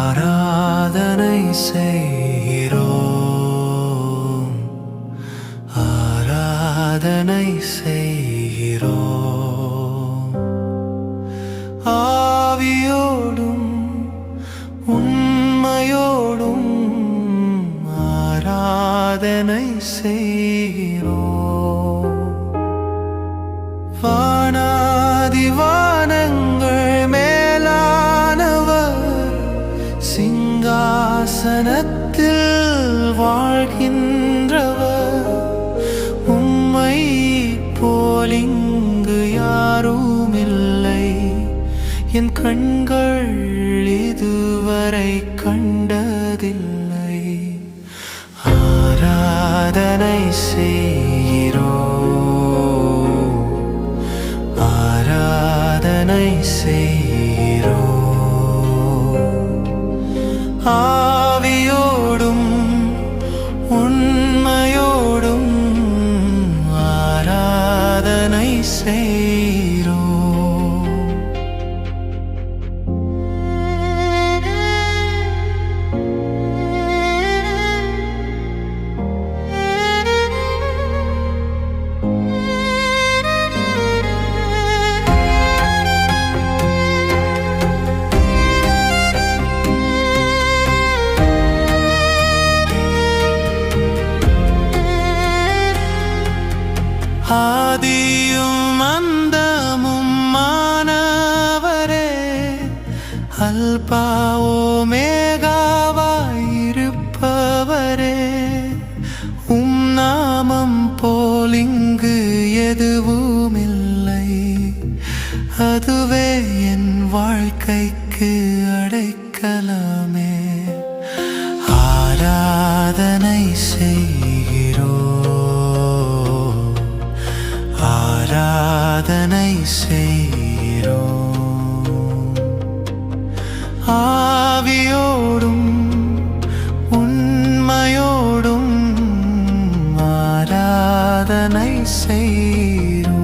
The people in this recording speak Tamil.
ஆராதனை ஆராதனை செய்கிறோம். ஆவியோடும் உண்மையோடும் ஆராதனை செய்கிறோம். வானாதி வானங்கள் மேலானவர் சிங்காசனத்தில் வாழ்கின்றவர். கண்கள் இதுவரை கண்டதில்லை. ஆராதனை செய்கிறோ. ஆராதனை செய்கிறோ. ஆவியோடும் உண்மையோடும் ஆராதனை செய் போல் இங்கு எதுவும் இல்லை அதுவே என் வாழ்க்கைக்கு அடைக்கலாமே. ஆராதனை செய்கிறோ. ஆராதனை செய்கிறோம். ஆ quiero.